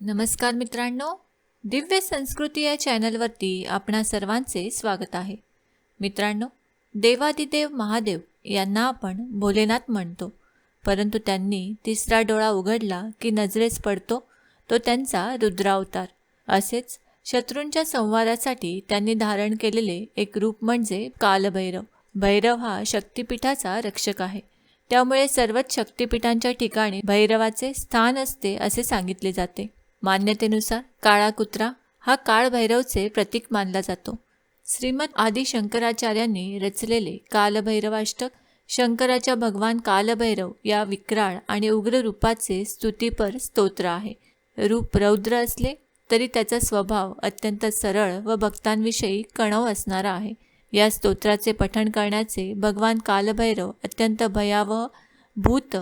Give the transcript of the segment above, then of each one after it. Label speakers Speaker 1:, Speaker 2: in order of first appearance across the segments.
Speaker 1: नमस्कार मित्रांनो दिव्य संस्कृती या चॅनलवरती आपणा सर्वांचे स्वागत आहे. मित्रांनो देवादिदेव महादेव यांना आपण भोलेनाथ म्हणतो परंतु त्यांनी तिसरा डोळा उघडला की नजरेस पडतो तो त्यांचा रुद्रावतार. असेच शत्रूंच्या संवादासाठी त्यांनी धारण केलेले एक रूप म्हणजे कालभैरव. भैरव हा शक्तिपीठाचा रक्षक आहे. त्यामुळे सर्वच शक्तिपीठांच्या ठिकाणी भैरवाचे स्थान असते असे सांगितले जाते. मान्यतेनुसार काळा कुत्रा हा काळभैरवचे प्रतीक मानला जातो. श्रीमद आदी शंकराचार्यांनी रचलेले कालभैरवाष्टक शंकराच्या भगवान कालभैरव या विक्राळ आणि उग्र रूपाचे स्तुतीपर स्तोत्र आहे. रूप रौद्र असले तरी त्याचा स्वभाव अत्यंत सरळ व भक्तांविषयी कणव असणारा आहे. या स्तोत्राचे पठण करण्याचे भगवान कालभैरव अत्यंत भयावह भूत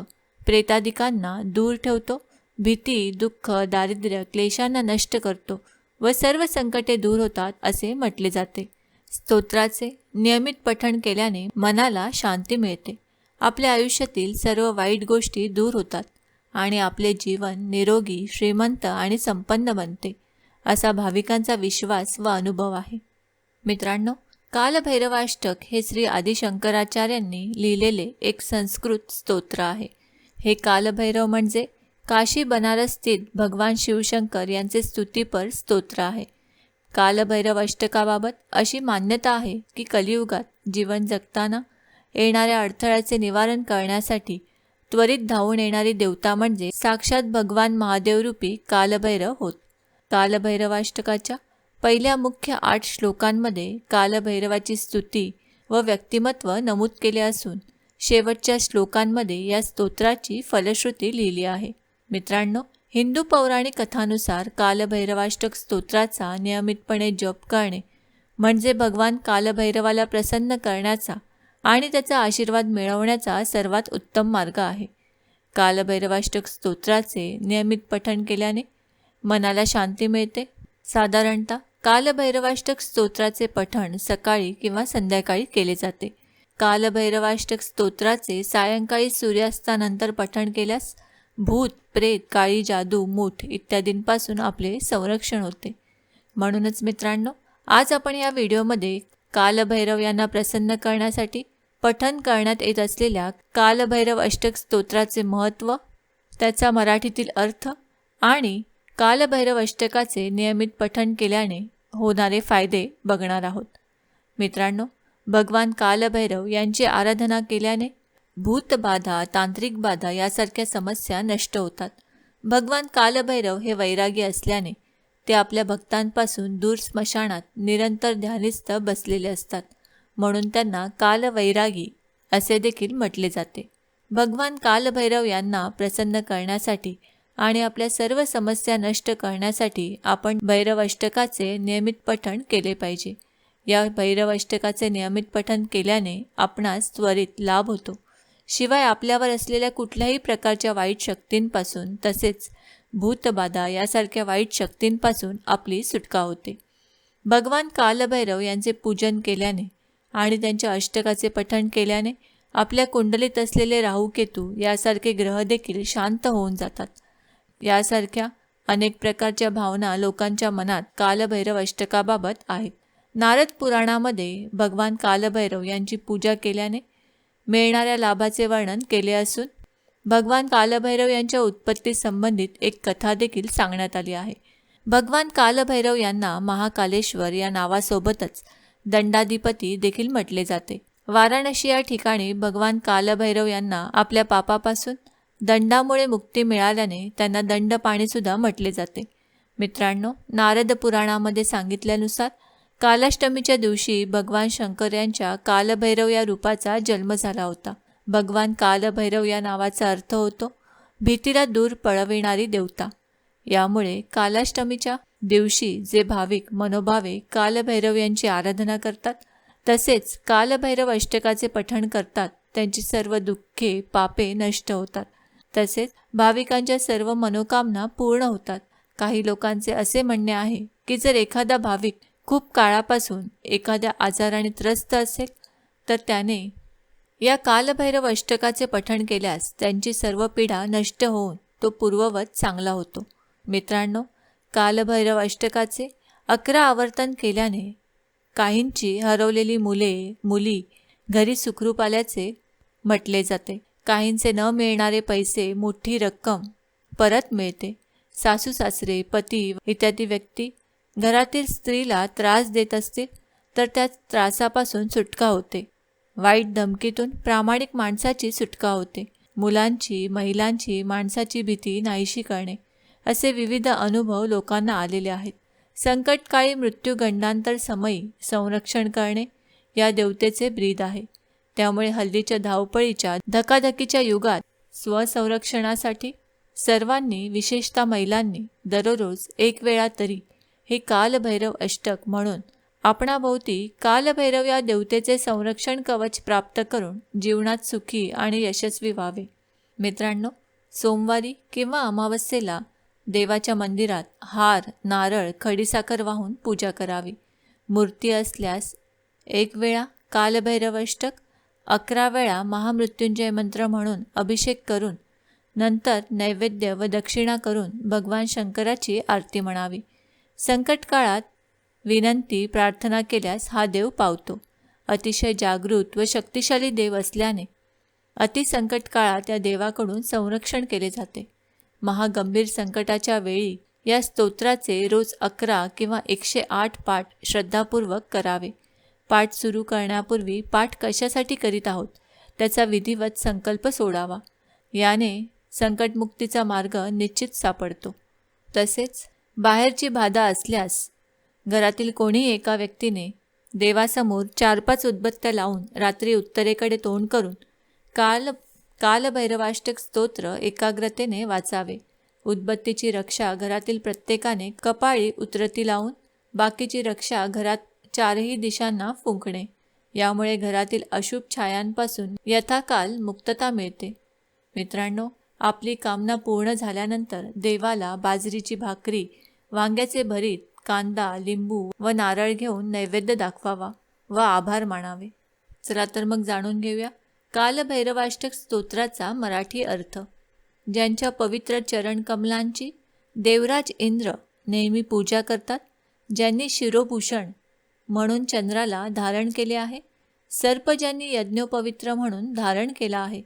Speaker 1: प्रेतादिकांना दूर ठेवतो भीती दुःख दारिद्र्य क्लेशांना नष्ट करतो व सर्व संकटे दूर होतात असे म्हटले जाते. स्तोत्राचे नियमित पठण केल्याने मनाला शांती मिळते. आपल्या आयुष्यातील सर्व वाईट गोष्टी दूर होतात आणि आपले जीवन निरोगी श्रीमंत आणि संपन्न बनते असा भाविकांचा विश्वास व अनुभव आहे. मित्रांनो कालभैरवाष्टक हे श्री आदिशंकराचार्यांनी लिहिलेले एक संस्कृत स्तोत्र आहे. हे कालभैरव म्हणजे काशी बनारस स्थित भगवान शिवशंकर यांचे स्तुतीपर स्तोत्र आहे. कालभैरव अष्टकाबाबत अशी मान्यता आहे की कलियुगात जीवन जगताना येणाऱ्या अडथळ्याचे निवारण करण्यासाठी त्वरित धावून येणारी देवता म्हणजे साक्षात भगवान महादेवरूपी कालभैरव होत. कालभैरवाष्टकाच्या पहिल्या मुख्य आठ श्लोकांमध्ये कालभैरवाची स्तुती व व्यक्तिमत्व नमूद केले असून शेवटच्या श्लोकांमध्ये या स्तोत्राची फलश्रुती लिहिली आहे. मित्रांनो हिंदू पौराणिक कथानुसार कालभैरवाष्टक स्तोत्राचा नियमितपणे जप करणे म्हणजे भगवान कालभैरवाला प्रसन्न करण्याचा आणि त्याचा आशीर्वाद मिळवण्याचा सर्वात उत्तम मार्ग आहे. कालभैरवाष्टक स्तोत्राचे नियमित पठण केल्याने मनाला शांती मिळते. साधारणतः कालभैरवाष्टक स्तोत्राचे पठण सकाळी किंवा संध्याकाळी केले जाते. कालभैरवाष्टक स्तोत्राचे सायंकाळी सूर्यास्तानंतर पठण केल्यास भूत प्रेत काळी जादू मूठ इत्यादींपासून आपले संरक्षण होते. म्हणूनच मित्रांनो आज आपण या व्हिडिओमध्ये कालभैरव यांना प्रसन्न करण्यासाठी पठन करण्यात येत असलेल्या कालभैरव अष्टक स्तोत्राचे महत्त्व त्याचा मराठीतील अर्थ आणि कालभैरव अष्टकाचे नियमित पठण केल्याने होणारे फायदे बघणार आहोत. मित्रांनो भगवान कालभैरव यांची आराधना केल्याने भूतबाधा तांत्रिक बाधा यासारख्या समस्या नष्ट होतात. भगवान कालभैरव हे वैरागी असल्याने ते आपल्या भक्तांपासून दूर स्मशानात निरंतर ध्यानिस्थ बसलेले असतात. म्हणून त्यांना कालवैरागी असे देखील म्हटले जाते. भगवान कालभैरव यांना प्रसन्न करण्यासाठी आणि आपल्या सर्व समस्या नष्ट करण्यासाठी आपण भैरवाष्टकाचे नियमित पठण केले पाहिजे. या भैरवाष्टकाचे नियमित पठण केल्याने आपणास त्वरित लाभ होतो. शिवाय आपल्यावर असलेल्या कुठल्याही प्रकारच्या वाईट शक्तींपासून तसेच भूतबाधा यासारख्या वाईट शक्तींपासून आपली सुटका होते. भगवान कालभैरव यांचे पूजन केल्याने आणि त्यांच्या अष्टकाचे पठण केल्याने आपल्या कुंडलीत असलेले राहूकेतू यासारखे ग्रह देखील शांत होऊन जातात. यासारख्या अनेक प्रकारच्या भावना लोकांच्या मनात कालभैरव अष्टकाबाबत आहेत. नारद पुराणामध्ये भगवान कालभैरव यांची पूजा केल्याने मिळणाऱ्या लाभाचे वर्णन केले असून भगवान कालभैरव यांच्या उत्पत्ती संबंधित एक कथा देखील सांगण्यात आली आहे. भगवान कालभैरव यांना महाकालेश्वर या नावासोबतच दंडाधिपती देखील म्हटले जाते. वाराणसी या ठिकाणी भगवान कालभैरव यांना आपल्या पापापासून दंडामुळे मुक्ती मिळाल्याने त्यांना दंडपाणीसुद्धा म्हटले जाते. मित्रांनो नारद पुराणामध्ये सांगितल्यानुसार कालाष्टमीच्या दिवशी भगवान शंकर यांच्या कालभैरव या रूपाचा जन्म झाला होता. भगवान कालभैरव या नावाचा अर्थ होतो भीतीला दूर पळविणारी देवता. यामुळे कालाष्टमीच्या दिवशी जे भाविक मनोभावे कालभैरव यांची आराधना करतात तसेच कालभैरव अष्टकाचे पठण करतात त्यांची सर्व दुःखे पापे नष्ट होतात. तसेच भाविकांच्या सर्व मनोकामना पूर्ण होतात. काही लोकांचे असे म्हणणे आहे की जर एखादा भाविक खूप काळापासून एखाद्या आजाराने त्रस्त असेल तर त्याने या कालभैरव अष्टकाचे पठण केल्यास त्यांची सर्व पिढा नष्ट होऊन तो पूर्ववत चांगला होतो. मित्रांनो कालभैरव अष्टकाचे अकरा आवर्तन केल्याने काहींची हरवलेली मुले मुली घरी सुखरूप आल्याचे म्हटले जाते. काहींचे न मिळणारे पैसे मोठी रक्कम परत मिळते. सासू सासरे पती इत्यादी व्यक्ती घरातील स्त्रीला त्रास देत असतील तर त्या त्रासापासून सुटका होते. वाईट धमकीतून प्रामाणिक माणसाची सुटका होते. मुलांची महिलांची माणसाची भीती नाहीशी करणे असे विविध अनुभव लोकांना आलेले आहेत. संकटकाळी मृत्यूगंडांतर समयी संरक्षण करणे या देवतेचे ब्रीद आहे. त्यामुळे हल्लीच्या धावपळीच्या धकाधकीच्या युगात स्वसंरक्षणासाठी सर्वांनी विशेषतः महिलांनी दररोज एक वेळा तरी हे कालभैरव अष्टक म्हणून आपणाभोवती कालभैरव या देवतेचे संरक्षण कवच प्राप्त करून जीवनात सुखी आणि यशस्वी व्हावे. मित्रांनो सोमवारी किंवा अमावस्येला देवाच्या मंदिरात हार नारळ खडीसाखर वाहून पूजा करावी. मूर्ती असल्यास एक वेळा कालभैरव अष्टक अकरा वेळा महामृत्युंजय मंत्र म्हणून अभिषेक करून नंतर नैवेद्य व दक्षिणा करून भगवान शंकराची आरती म्हणावी. संकटकाळात विनंती प्रार्थना केल्यास हा देव पावतो. अतिशय जागृत व शक्तिशाली देव असल्याने अतिसंकट काळात या देवाकडून संरक्षण केले जाते. महागंभीर संकटाच्या वेळी या स्तोत्राचे रोज अकरा किंवा एकशे आठ पाठ श्रद्धापूर्वक करावे. पाठ सुरू करण्यापूर्वी पाठ कशासाठी करीत आहोत? त्याचा विधिवत संकल्प सोडावा. याने संकटमुक्तीचा मार्ग निश्चित सापडतो. तसेच बाहेरची बाधा असल्यास घरातील कोणी एका व्यक्तीने देवासमोर चार पाच उद्बत्त्या लावून रात्री उत्तरेकडे तोंड करून काल कालभैरवाष्टक स्तोत्र एकाग्रतेने वाचावे. उद्बत्तीची रक्षा घरातील प्रत्येकाने कपाळी उतरती लावून बाकीची रक्षा घरात चारही दिशांना फुंकणे. यामुळे घरातील अशुभ छायांपासून यथाकाल मुक्तता मिळते. मित्रांनो आपली कामना पूर्ण झाल्यानंतर देवाला बाजरीची भाकरी वांग्याचे भरीत कांदा लिंबू व नारळ घेऊन नैवेद्य दाखवावा व आभार मानावे. चला तर मग जाणून घेऊया कालभैरवाष्टक स्तोत्राचा मराठी अर्थ. ज्यांच्या पवित्र चरण कमलांची देवराज इंद्र नेहमी पूजा करतात ज्यांनी शिरोभूषण म्हणून चंद्राला धारण केले आहे सर्प ज्यांनी यज्ञोपवित्र म्हणून धारण केला आहे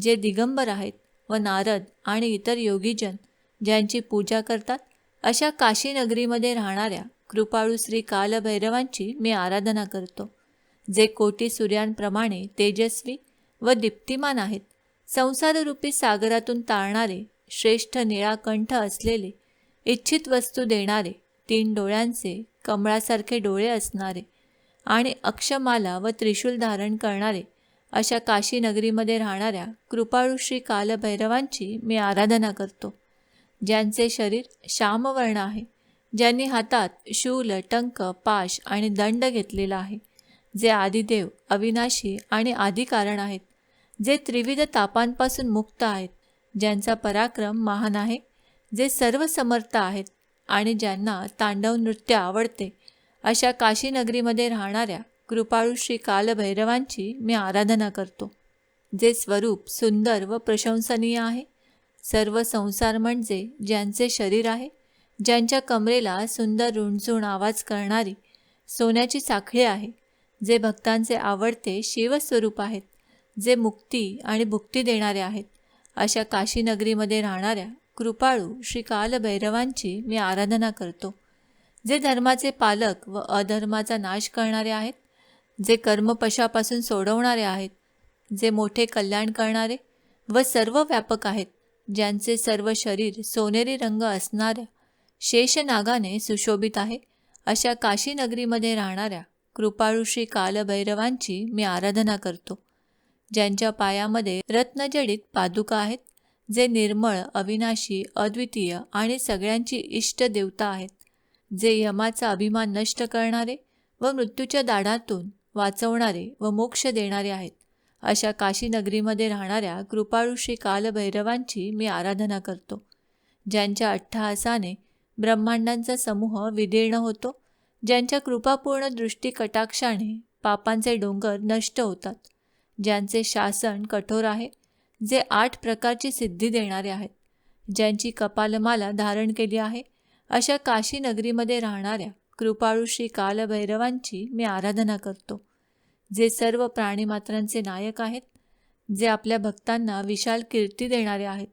Speaker 1: जे दिगंबर आहेत व नारद आणि इतर योगीजन ज्यांची पूजा करतात अशा काशीनगरीमध्ये राहणाऱ्या कृपाळू श्री कालभैरवांची मी आराधना करतो. जे कोटी सूर्यांप्रमाणे तेजस्वी व दीप्तिमान आहेत. संसाररूपी सागरातून ताळणारे श्रेष्ठ निळा कंठ असलेले इच्छित वस्तू देणारे तीन डोळ्यांचे कमळासारखे डोळे असणारे आणि अक्षमाला व त्रिशूल धारण करणारे अशा काशीनगरीमध्ये राहणाऱ्या कृपाळू श्री कालभैरवांची मी आराधना करतो. ज्यांचे शरीर श्यामवर्ण आहे ज्यांनी हातात शूल टंक पाश आणि दंड घेतलेला आहे जे आदिदेव अविनाशी आणि आदिकारण आहेत जे त्रिविध तापांपासून मुक्त आहेत ज्यांचा पराक्रम महान आहे जे सर्व समर्थ आहेत आणि ज्यांना तांडव नृत्य आवडते अशा काशीनगरीमध्ये राहणाऱ्या कृपाळू श्री कालभैरवांची मी आराधना करतो जे स्वरूप सुंदर व प्रशंसनीय आहे. सर्व संसार म्हणजे ज्यांचे शरीर आहे ज्यांच्या कमरेला सुंदर रुणझुण आवाज करणारी सोन्याची साखळी आहे जे भक्तांचे आवडते शिवस्वरूप आहेत जे मुक्ती आणि भुक्ती देणारे आहेत. अशा काशीनगरीमध्ये राहणाऱ्या कृपाळू श्री कालभैरवांची मी आराधना करतो. जे धर्माचे पालक व अधर्माचा नाश करणारे आहेत जे कर्मपशापासून सोडवणारे आहेत जे मोठे कल्याण करणारे व सर्व व्यापक आहेत ज्यांचे सर्व शरीर सोनेरी रंग असणाऱ्या शेषनागाने सुशोभित आहे अशा काशीनगरीमध्ये राहणाऱ्या कृपाळू श्री कालभैरवांची मी आराधना करतो. ज्यांच्या पायामध्ये रत्नजडित पादुका आहेत जे निर्मळ अविनाशी अद्वितीय आणि सगळ्यांची इष्ट देवता आहेत जे यमाचा अभिमान नष्ट करणारे व मृत्यूच्या दाढातून वाचवणारे व मोक्ष देणारे आहेत. अशा काशीनगरीमध्ये राहणाऱ्या कृपाळू श्री कालभैरवांची मी आराधना करतो. ज्यांच्या अट्टहासाने ब्रह्मांडांचा समूह विदीर्ण होतो ज्यांच्या कृपापूर्ण दृष्टी कटाक्षाने पापांचे डोंगर नष्ट होतात ज्यांचे शासन कठोर आहे जे आठ प्रकारची सिद्धी देणारे आहेत ज्यांची कपालमाला धारण केली आहे अशा काशी नगरीमध्ये राहणाऱ्या कृपाळू श्री कालभैरवांची मी आराधना करतो. जे सर्व प्राणीमात्रांचे नायक आहेत जे आपल्या भक्तांना विशाल कीर्ती देणारे आहेत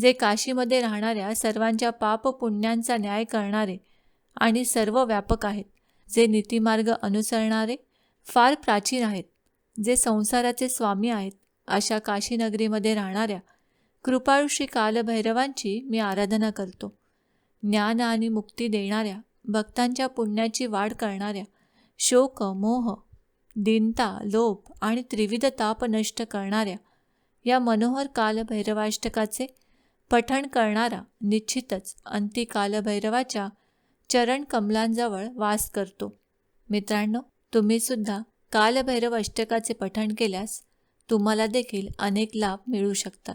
Speaker 1: जे काशीमध्ये राहणाऱ्या सर्वांच्या पाप पुण्यांचा न्याय करणारे आणि सर्व व्यापक आहेत जे नीतिमार्ग अनुसरणारे फार प्राचीन आहेत जे संसाराचे स्वामी आहेत अशा काशीनगरीमध्ये राहणाऱ्या कृपाळू श्री कालभैरवांची मी आराधना करतो. ज्ञान आणि मुक्ती देणाऱ्या भक्तांच्या पुण्याची वाढ करणाऱ्या शोक मोह दीनता लोभ आणि त्रिविध ताप नष्ट करणाऱ्या या मनोहर कालभैरवाष्टकाचे पठण करणारा निश्चितच अंती कालभैरवाच्या चरण कमलांजवळ वास करतो. मित्रांनो तुम्हीसुद्धा कालभैरव अष्टकाचे पठण केल्यास तुम्हाला देखील अनेक लाभ मिळू शकतात.